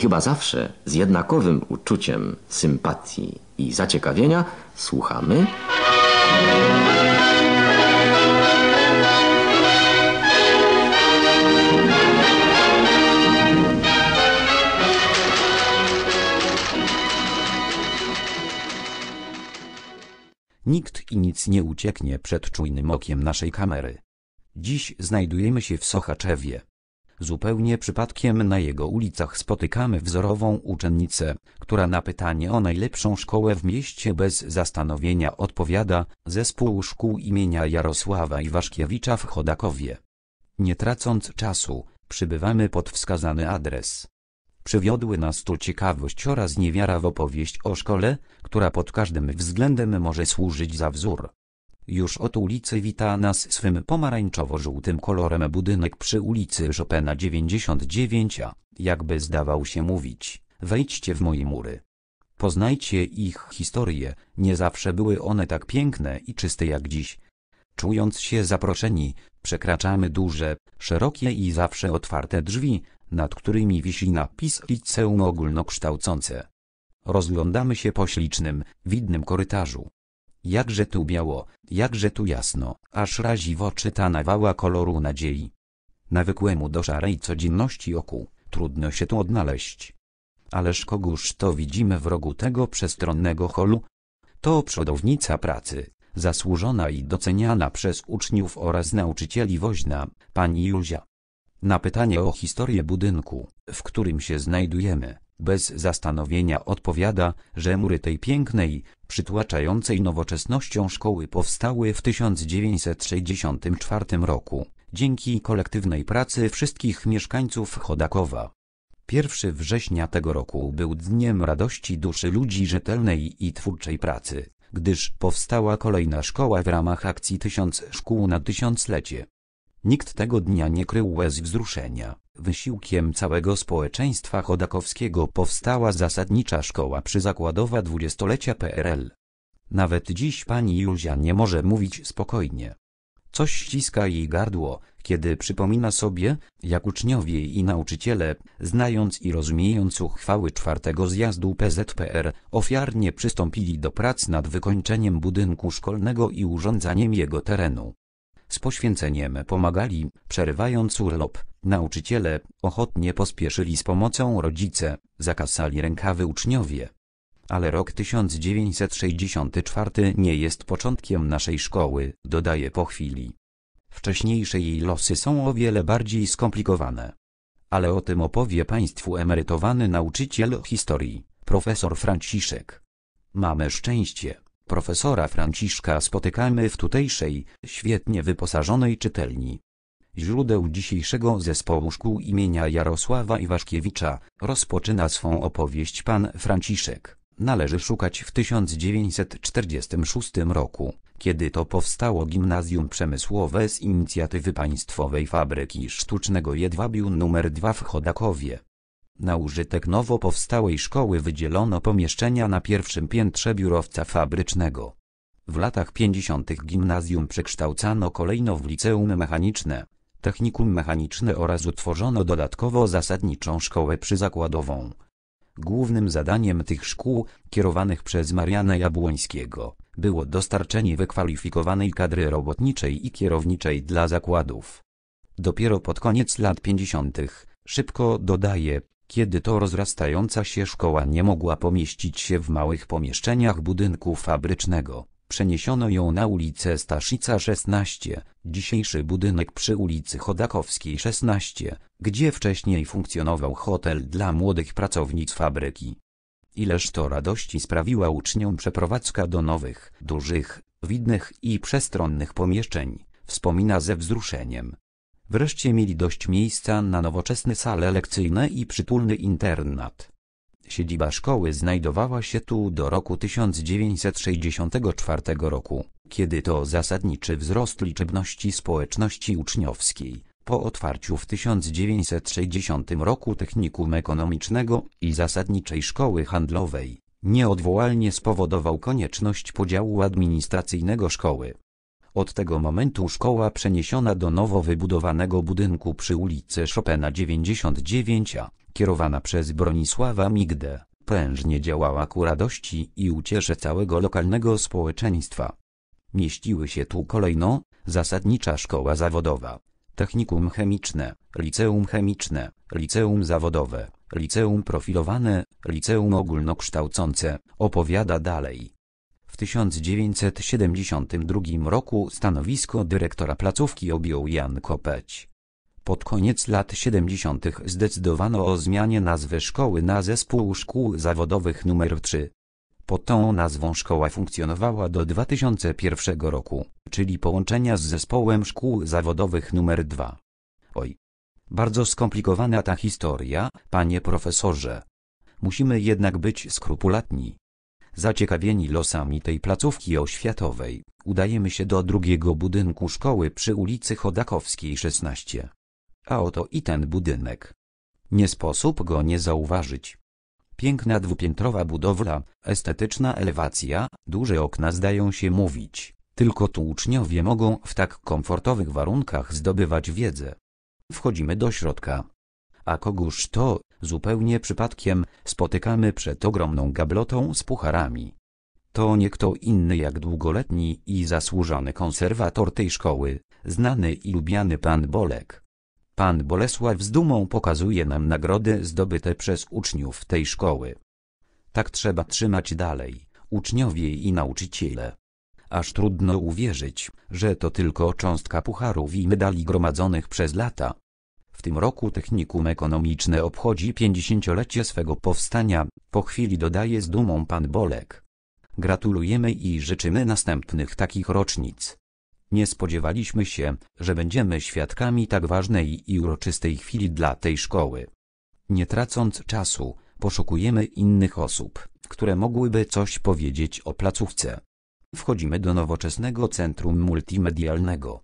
Chyba zawsze z jednakowym uczuciem sympatii i zaciekawienia słuchamy. Nikt i nic nie ucieknie przed czujnym okiem naszej kamery. Dziś znajdujemy się w Sochaczewie. Zupełnie przypadkiem na jego ulicach spotykamy wzorową uczennicę, która na pytanie o najlepszą szkołę w mieście bez zastanowienia odpowiada Zespół Szkół imienia Jarosława Iwaszkiewicza w Chodakowie. Nie tracąc czasu, przybywamy pod wskazany adres. Przywiodły nas tu ciekawość oraz niewiara w opowieść o szkole, która pod każdym względem może służyć za wzór. Już od ulicy wita nas swym pomarańczowo-żółtym kolorem budynek przy ulicy Chopina 99, a, jakby zdawał się mówić, wejdźcie w moje mury. Poznajcie ich historię, nie zawsze były one tak piękne i czyste jak dziś. Czując się zaproszeni, przekraczamy duże, szerokie i zawsze otwarte drzwi, nad którymi wisi napis Liceum Ogólnokształcące. Rozglądamy się po ślicznym, widnym korytarzu. Jakże tu biało, jakże tu jasno, aż razi w oczy ta nawała koloru nadziei. Nawykłemu do szarej codzienności oku, trudno się tu odnaleźć. Ależ kogóż to widzimy w rogu tego przestronnego holu? To przodownica pracy, zasłużona i doceniana przez uczniów oraz nauczycieli woźna, pani Józia. Na pytanie o historię budynku, w którym się znajdujemy, bez zastanowienia odpowiada, że mury tej pięknej, przytłaczającej nowoczesnością szkoły powstały w 1964 roku, dzięki kolektywnej pracy wszystkich mieszkańców Chodakowa. 1 września tego roku był dniem radości duszy ludzi rzetelnej i twórczej pracy, gdyż powstała kolejna szkoła w ramach akcji Tysiąc Szkół na Tysiąclecie. Nikt tego dnia nie krył łez wzruszenia. Wysiłkiem całego społeczeństwa chodakowskiego powstała zasadnicza szkoła przyzakładowa dwudziestolecia PRL. Nawet dziś pani Józia nie może mówić spokojnie. Coś ściska jej gardło, kiedy przypomina sobie, jak uczniowie i nauczyciele, znając i rozumiejąc uchwały czwartego zjazdu PZPR, ofiarnie przystąpili do prac nad wykończeniem budynku szkolnego i urządzaniem jego terenu. Z poświęceniem pomagali, przerywając urlop, nauczyciele, ochotnie pospieszyli z pomocą rodzice, zakasali rękawy uczniowie. Ale rok 1964 nie jest początkiem naszej szkoły, dodaje po chwili. Wcześniejsze jej losy są o wiele bardziej skomplikowane. Ale o tym opowie Państwu emerytowany nauczyciel historii, profesor Franciszek. Mamy szczęście profesora Franciszka spotykamy w tutejszej, świetnie wyposażonej czytelni. Źródeł dzisiejszego zespołu szkół imienia Jarosława Iwaszkiewicza rozpoczyna swą opowieść pan Franciszek. Należy szukać w 1946 roku, kiedy to powstało Gimnazjum Przemysłowe z inicjatywy Państwowej Fabryki Sztucznego Jedwabiu nr 2 w Chodakowie. Na użytek nowo powstałej szkoły wydzielono pomieszczenia na pierwszym piętrze biurowca fabrycznego. W latach 50. gimnazjum przekształcano kolejno w liceum mechaniczne, technikum mechaniczne oraz utworzono dodatkowo zasadniczą szkołę przyzakładową. Głównym zadaniem tych szkół, kierowanych przez Mariana Jabłońskiego, było dostarczenie wykwalifikowanej kadry robotniczej i kierowniczej dla zakładów. Dopiero pod koniec lat 50., szybko dodaje, kiedy to rozrastająca się szkoła nie mogła pomieścić się w małych pomieszczeniach budynku fabrycznego, przeniesiono ją na ulicę Staszica 16, dzisiejszy budynek przy ulicy Chodakowskiej 16, gdzie wcześniej funkcjonował hotel dla młodych pracownic fabryki. Ileż to radości sprawiła uczniom przeprowadzka do nowych, dużych, widnych i przestronnych pomieszczeń, wspomina ze wzruszeniem. Wreszcie mieli dość miejsca na nowoczesne sale lekcyjne i przytulny internat. Siedziba szkoły znajdowała się tu do roku 1964 roku, kiedy to zasadniczy wzrost liczebności społeczności uczniowskiej, po otwarciu w 1960 roku technikum ekonomicznego i zasadniczej szkoły handlowej, nieodwołalnie spowodował konieczność podziału administracyjnego szkoły. Od tego momentu szkoła przeniesiona do nowo wybudowanego budynku przy ulicy Chopina 99, kierowana przez Bronisława Migdę, prężnie działała ku radości i uciesze całego lokalnego społeczeństwa. Mieściły się tu kolejno zasadnicza szkoła zawodowa, technikum chemiczne, liceum chemiczne, liceum zawodowe, liceum profilowane, liceum ogólnokształcące, opowiada dalej. W 1972 roku stanowisko dyrektora placówki objął Jan Kopeć. Pod koniec lat 70. zdecydowano o zmianie nazwy szkoły na Zespół Szkół Zawodowych nr 3. Pod tą nazwą szkoła funkcjonowała do 2001 roku, czyli połączenia z Zespołem Szkół Zawodowych nr 2. Oj. Bardzo skomplikowana ta historia, panie profesorze. Musimy jednak być skrupulatni. Zaciekawieni losami tej placówki oświatowej, udajemy się do drugiego budynku szkoły przy ulicy Chodakowskiej 16. A oto i ten budynek. Nie sposób go nie zauważyć. Piękna dwupiętrowa budowla, estetyczna elewacja, duże okna zdają się mówić. Tylko tu uczniowie mogą w tak komfortowych warunkach zdobywać wiedzę. Wchodzimy do środka. A kogóż to, zupełnie przypadkiem, spotykamy przed ogromną gablotą z pucharami. To nie kto inny jak długoletni i zasłużony konserwator tej szkoły, znany i lubiany pan Bolek. Pan Bolesław z dumą pokazuje nam nagrody zdobyte przez uczniów tej szkoły. Tak trzeba trzymać dalej, uczniowie i nauczyciele. Aż trudno uwierzyć, że to tylko cząstka pucharów i medali gromadzonych przez lata. W tym roku Technikum Ekonomiczne obchodzi 50-lecie swego powstania, po chwili dodaje z dumą pan Bolek. Gratulujemy i życzymy następnych takich rocznic. Nie spodziewaliśmy się, że będziemy świadkami tak ważnej i uroczystej chwili dla tej szkoły. Nie tracąc czasu, poszukujemy innych osób, które mogłyby coś powiedzieć o placówce. Wchodzimy do nowoczesnego centrum multimedialnego.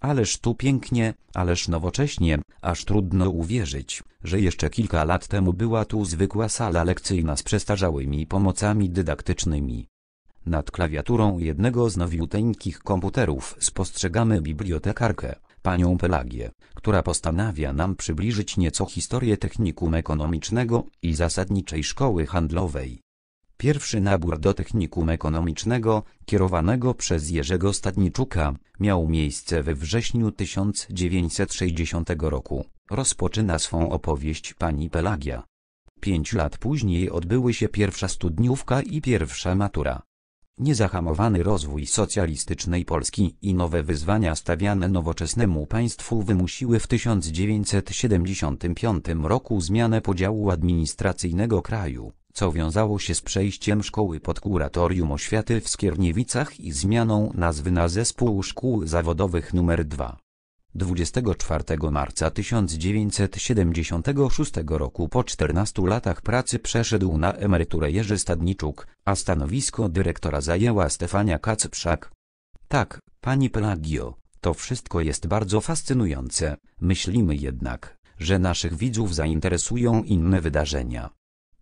Ależ tu pięknie, ależ nowocześnie, aż trudno uwierzyć, że jeszcze kilka lat temu była tu zwykła sala lekcyjna z przestarzałymi pomocami dydaktycznymi. Nad klawiaturą jednego z nowiuteńkich komputerów spostrzegamy bibliotekarkę, panią Pelagię, która postanawia nam przybliżyć nieco historię technikum ekonomicznego i zasadniczej szkoły handlowej. Pierwszy nabór do technikum ekonomicznego, kierowanego przez Jerzego Stadniczuka, miał miejsce we wrześniu 1960 roku. Rozpoczyna swą opowieść pani Pelagia. Pięć lat później odbyły się pierwsza studniówka i pierwsza matura. Niezahamowany rozwój socjalistycznej Polski i nowe wyzwania stawiane nowoczesnemu państwu wymusiły w 1975 roku zmianę podziału administracyjnego kraju, co wiązało się z przejściem szkoły pod kuratorium oświaty w Skierniewicach i zmianą nazwy na Zespół Szkół Zawodowych nr 2. 24 marca 1976 roku po 14 latach pracy przeszedł na emeryturę Jerzy Stadniczuk, a stanowisko dyrektora zajęła Stefania Kacprzak. Tak, pani Pelagio, to wszystko jest bardzo fascynujące, myślimy jednak, że naszych widzów zainteresują inne wydarzenia.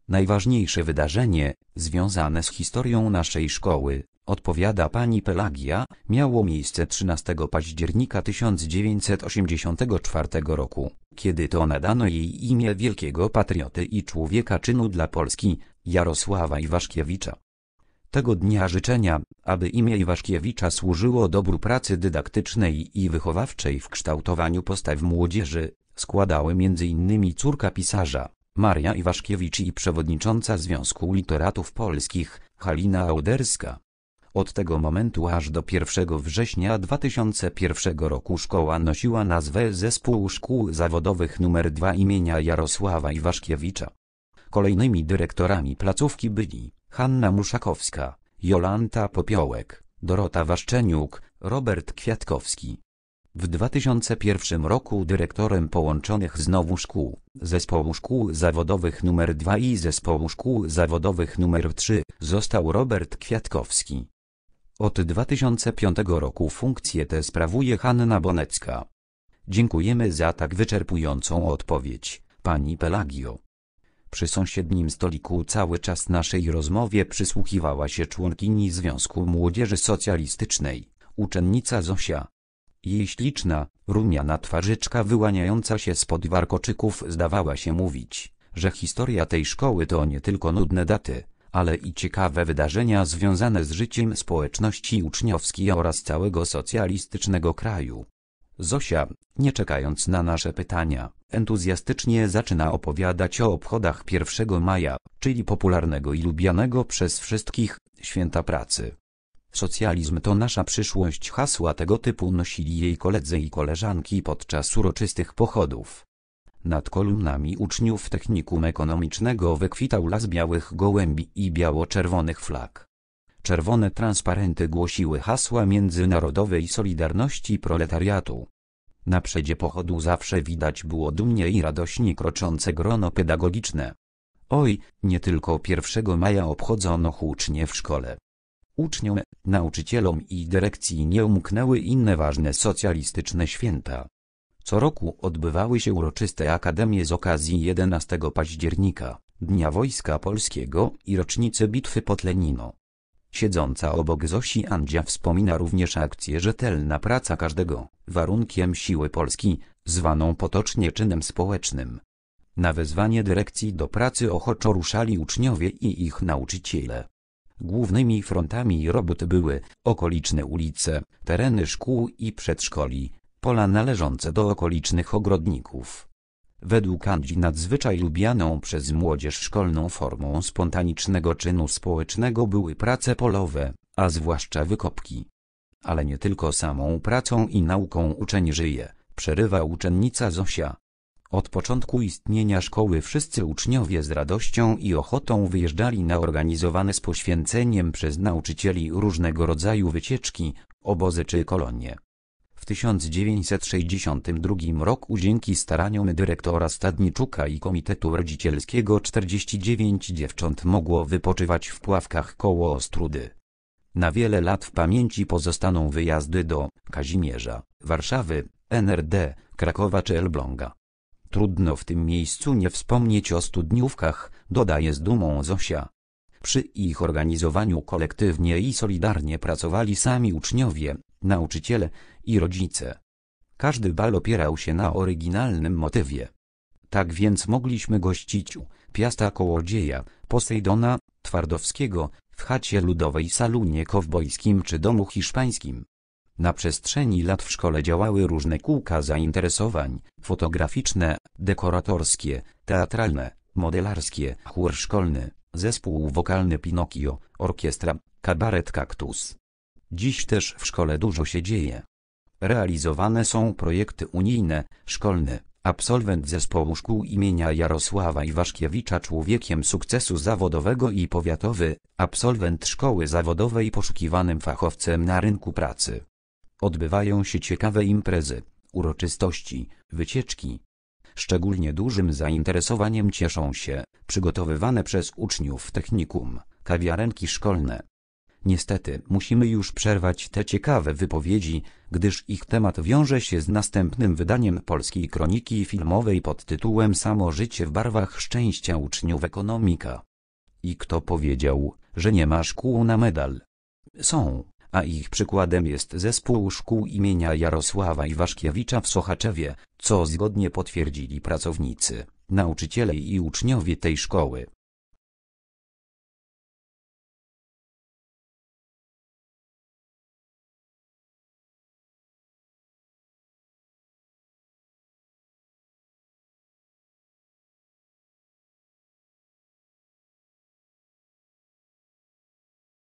Najważniejsze wydarzenie, związane z historią naszej szkoły, odpowiada pani Pelagia, miało miejsce 13 października 1984 roku, kiedy to nadano jej imię wielkiego patrioty i człowieka czynu dla Polski, Jarosława Iwaszkiewicza. Tego dnia życzenia, aby imię Iwaszkiewicza służyło dobru pracy dydaktycznej i wychowawczej w kształtowaniu postaw młodzieży, składały m.in. córka pisarza, Maria Iwaszkiewicz i przewodnicząca Związku Literatów Polskich, Halina Auderska. Od tego momentu aż do 1 września 2001 roku szkoła nosiła nazwę Zespół Szkół Zawodowych nr 2 imienia Jarosława Iwaszkiewicza. Kolejnymi dyrektorami placówki byli Hanna Muszakowska, Jolanta Popiołek, Dorota Waszczeniuk, Robert Kwiatkowski. W 2001 roku dyrektorem połączonych znowu szkół, Zespołu Szkół Zawodowych nr 2 i Zespołu Szkół Zawodowych nr 3 został Robert Kwiatkowski. Od 2005 roku funkcję tę sprawuje Hanna Bonecka. Dziękujemy za tak wyczerpującą odpowiedź, pani Pelagio. Przy sąsiednim stoliku cały czas naszej rozmowie przysłuchiwała się członkini Związku Młodzieży Socjalistycznej, uczennica Zosia. Jej śliczna, rumiana twarzyczka wyłaniająca się spod warkoczyków zdawała się mówić, że historia tej szkoły to nie tylko nudne daty, ale i ciekawe wydarzenia związane z życiem społeczności uczniowskiej oraz całego socjalistycznego kraju. Zosia, nie czekając na nasze pytania, entuzjastycznie zaczyna opowiadać o obchodach 1 maja, czyli popularnego i lubianego przez wszystkich święta pracy. Socjalizm to nasza przyszłość hasła tego typu nosili jej koledzy i koleżanki podczas uroczystych pochodów. Nad kolumnami uczniów technikum ekonomicznego wykwitał las białych gołębi i biało-czerwonych flag. Czerwone transparenty głosiły hasła międzynarodowej solidarności proletariatu. Na przedzie pochodu zawsze widać było dumnie i radośnie kroczące grono pedagogiczne. Oj, nie tylko 1 maja obchodzono hucznie w szkole. Uczniom, nauczycielom i dyrekcji nie umknęły inne ważne socjalistyczne święta. Co roku odbywały się uroczyste akademie z okazji 11 października, Dnia Wojska Polskiego i rocznicy bitwy pod Lenino. Siedząca obok Zosi Andzia wspomina również akcję Rzetelna Praca Każdego, warunkiem siły Polski, zwaną potocznie czynem społecznym. Na wezwanie dyrekcji do pracy ochoczo ruszali uczniowie i ich nauczyciele. Głównymi frontami robót były okoliczne ulice, tereny szkół i przedszkoli, pola należące do okolicznych ogrodników. Według Andzi nadzwyczaj lubianą przez młodzież szkolną formą spontanicznego czynu społecznego były prace polowe, a zwłaszcza wykopki. Ale nie tylko samą pracą i nauką uczeń żyje, przerywa uczennica Zosia. Od początku istnienia szkoły wszyscy uczniowie z radością i ochotą wyjeżdżali na organizowane z poświęceniem przez nauczycieli różnego rodzaju wycieczki, obozy czy kolonie. W 1962 roku dzięki staraniom dyrektora Stadniczuka i Komitetu Rodzicielskiego 49 dziewcząt mogło wypoczywać w Pławkach koło Ostrudy. Na wiele lat w pamięci pozostaną wyjazdy do Kazimierza, Warszawy, NRD, Krakowa czy Elbląga. Trudno w tym miejscu nie wspomnieć o studniówkach, dodaje z dumą Zosia. Przy ich organizowaniu kolektywnie i solidarnie pracowali sami uczniowie, nauczyciele i rodzice. Każdy bal opierał się na oryginalnym motywie. Tak więc mogliśmy gościć u Piasta Kołodzieja, Posejdona, Twardowskiego, w chacie ludowej salunie kowbojskim czy domu hiszpańskim. Na przestrzeni lat w szkole działały różne kółka zainteresowań, fotograficzne, dekoratorskie, teatralne, modelarskie, chór szkolny, zespół wokalny Pinokio, orkiestra, kabaret Kaktus. Dziś też w szkole dużo się dzieje. Realizowane są projekty unijne, szkolne, absolwent zespołu szkół imienia Jarosława Iwaszkiewicza człowiekiem sukcesu zawodowego i powiatowy, absolwent szkoły zawodowej poszukiwanym fachowcem na rynku pracy. Odbywają się ciekawe imprezy, uroczystości, wycieczki. Szczególnie dużym zainteresowaniem cieszą się przygotowywane przez uczniów technikum, kawiarenki szkolne. Niestety musimy już przerwać te ciekawe wypowiedzi, gdyż ich temat wiąże się z następnym wydaniem polskiej kroniki filmowej pod tytułem Samo życie w barwach szczęścia uczniów ekonomika. I kto powiedział, że nie ma szkół na medal? Są, a ich przykładem jest zespół szkół imienia Jarosława Iwaszkiewicza w Sochaczewie, co zgodnie potwierdzili pracownicy, nauczyciele i uczniowie tej szkoły.